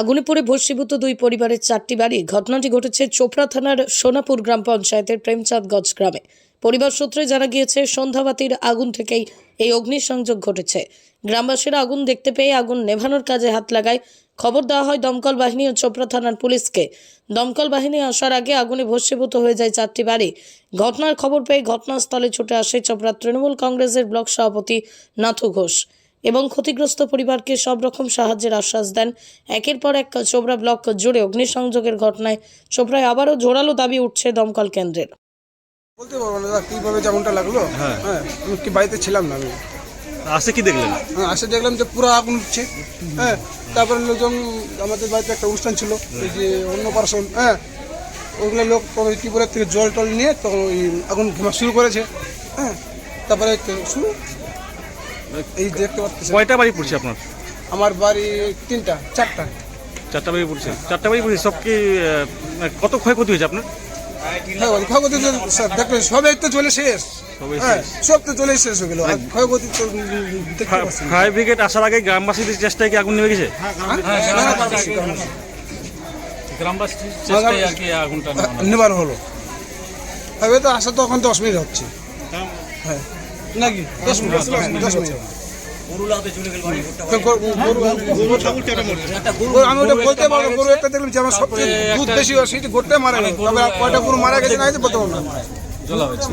আগুনে পড়ে ভস্মীভূত দুই পরিবারের চারটি বাড়ি। ঘটনাটি ঘটেছে চোপড়া থানার সোনাপুর গ্রাম পঞ্চায়েতের প্রেমচাঁদগঞ্জ গ্রামে। পরিবার সূত্রে জানা গিয়েছে, সন্ধ্যাবাতির আগুন থেকেই এই অগ্নিসংযোগ ঘটেছে। গ্রামবাসীরা আগুন দেখতে পেয়ে আগুন নেভানোর কাজে হাত লাগায়। খবর দেওয়া হয়, দমকল বাহিনী ও চোপড়া থানার পুলিশকে। দমকল বাহিনী আসার আগে আগুনে ভস্মীভূত হয়ে যায় চারটি বাড়ি। ঘটনার খবর পেয়ে ঘটনাস্থলে ছুটে আসে চোপড়া তৃণমূল কংগ্রেসের ব্লক সভাপতি নাথু ঘোষ। এবং ক্ষতিগ্রস্ত পরিবারকে সব রকম সাহায্যের আশ্বাস দেন। একের পর এক চোপড়া ব্লক জুড়ে অগ্নিসংযোগের ঘটনায় চোপড়ায় আবারও জোরালো দাবি উঠছে দমকল কেন্দ্রের। বলতে পারব না দাদা কীভাবে যেমনটা লাগল? হ্যাঁ। হ্যাঁ আমি কি বাড়িতে ছিলাম না আমি? আসে কি দেখলেন? হ্যাঁ আসে দেখলাম যে পুরো আগুন উঠছে। হ্যাঁ তারপরে লোকজন আমাদের বাড়িতে একটা অনুষ্ঠান ছিল ওই যে অন্নপ্রাশন হ্যাঁ ওগুলো লোক তখন ত্রিপুরা থেকে জল টল নিয়ে তখন ওই আগুন ঘেমা শুরু করেছে। হ্যাঁ তারপরে শুরু। এই দেখতে পাচ্ছি কয়টা বাড়ি পড়ছে আপনার? আমার বাড়ি তিনটা চারটা। চারটা বাড়ি পড়ছে। চারটা বাড়ি পড়ছে সব কি কত ক্ষয়ক্ষতি হয়েছে আপনার? হ্যাঁ ক্ষয়ক্ষতি তো সব সবাই তো চলে শেষ। সবই হ্যাঁ সব তো চলে শেষ হয়ে গেল। আর ক্ষয়ক্ষতি তো। ফায়ার ব্রিগেড আসার আগে গ্রামবাসীদের চেষ্টায় কি আগুন নেমে গেছে? হ্যাঁ। গ্রামবাসীর চেষ্টায় আর কি আগুনটা নেবার হলো। তবে তো আসা তখন দশ মিনিট হচ্ছে। হ্যাঁ। নাকি দশ মিনিট হ্যাঁ, দশ মিনিট আমি ওটা বলতে গরু একটা যে আমার দুধ হয় মারা কয়টা গরু মারা গেছে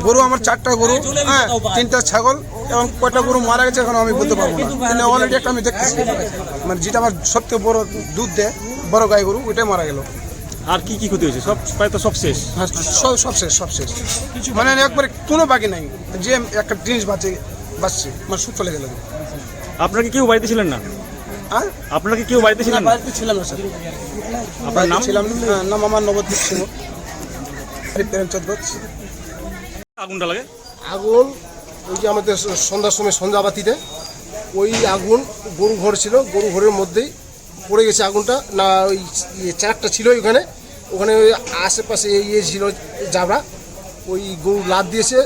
গরু আমার চারটা গরু হ্যাঁ তিনটা ছাগল এবং কয়টা গরু মারা গেছে এখন আমি বলতে পারব না অলরেডি একটা আমি দেখতেছি মানে যেটা আমার সবথেকে বড় দুধ দেয় বড় গাই গরু ওইটাই মারা গেল আর কি কি ক্ষতি হয়েছে? সব প্রায় তো সব শেষ। হ্যাঁ, সব সব শেষ সব শেষ। মানে একবারে কোনো বাকি নাই। যে একটা জিনিস বাঁচে বাঁচছে মানে সুখ চলে গেল। আপনার কি কেউ বাড়িতে ছিলেন না? হ্যাঁ? আপনার কি কেউ বাড়িতে ছিলেন? বাড়িতে ছিলাম না স্যার। আপনার নাম? ছিলাম নাম আমার নবদ্বীপ সিংহ। প্রেমচাঁদ ঘোষ। আগুনটা লাগে? আগুন ওই যে আমাদের সন্ধ্যার সময় সন্ধ্যাবাতিতে ওই আগুন গরু ঘর ছিল গরু ঘরের মধ্যেই পড়ে গেছে আগুনটা, না ওই ইয়ে চারটা ছিল ওখানে ওখানে ওই আশেপাশে ইয়ে ছিল জাবড়া, ওই গরু লাদ দিয়েছে।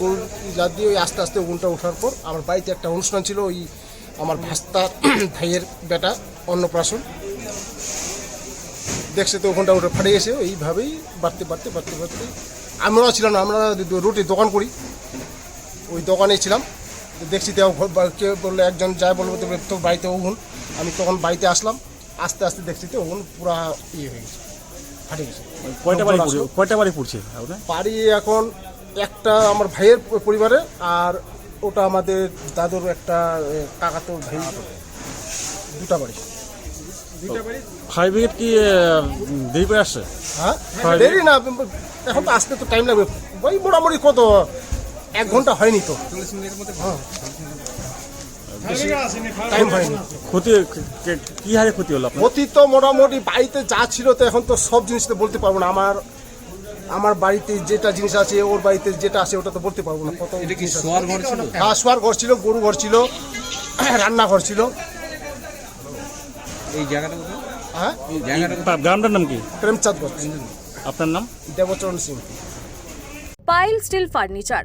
গরু লাদ দিয়ে ওই আস্তে আস্তে আগুনটা ওঠার পর আমার বাড়িতে একটা অনুষ্ঠান ছিল, ওই আমার ভাস্তা ভাইয়ের বেটা অন্নপ্রাশন। দেখছে তো ওখানটা ওটা ফাটে গেছে, এইভাবেই বাড়তে বাড়তে বাড়তে বাড়তে। আমরাও ছিলাম না, আমরা রুটির দোকান করি। ওই দোকানে ছিলাম। দেখছি তো কেউ বলল একজন যায় বলব তো তোর বাড়িতে ওগুন আমি তখন বাড়িতে আসলাম আস্তে আস্তে দেখছি তো ওগুন পুরা ইয়ে হয়ে গেছে ফাটে গেছে। কয়টা বাড়ি পড়ছে? কয়টা বাড়ি পড়ছে বাড়ি এখন একটা আমার ভাইয়ের পরিবারে আর ওটা আমাদের দাদুর একটা এ, কাকাতো ভাই। দুটা বাড়ি। ফায়ার ব্রিগেড কি দেরি করে আসছে? হ্যাঁ? দেরি না এখন তো আসতে তো টাইম লাগবে। ওই মোটামুটি কত? এক ঘণ্টা হয়নি তো। টাইম হয়নি। ক্ষতি কি হারে ক্ষতি হলো আপনার? অতীত তো মোটামুটি বাড়িতে যা ছিল তো এখন তো সব জিনিস তো বলতে পারব না। আমার আমার বাড়িতে যেটা জিনিস আছে ওর বাড়িতে যেটা আছে ওটা তো বলতে পারব না। কত এটা কি জিনিস আছে। শোয়ার ঘর ছিল? হ্যাঁ শোয়ার ঘর ছিল গরু ঘর ছিল রান্নাঘর ছিল। এই জায়গাটা হ্যাঁ? গ্রামটার নাম কি? প্রেমচাঁদ আপনার নাম? Debcharan Singh. Pile steel furniture.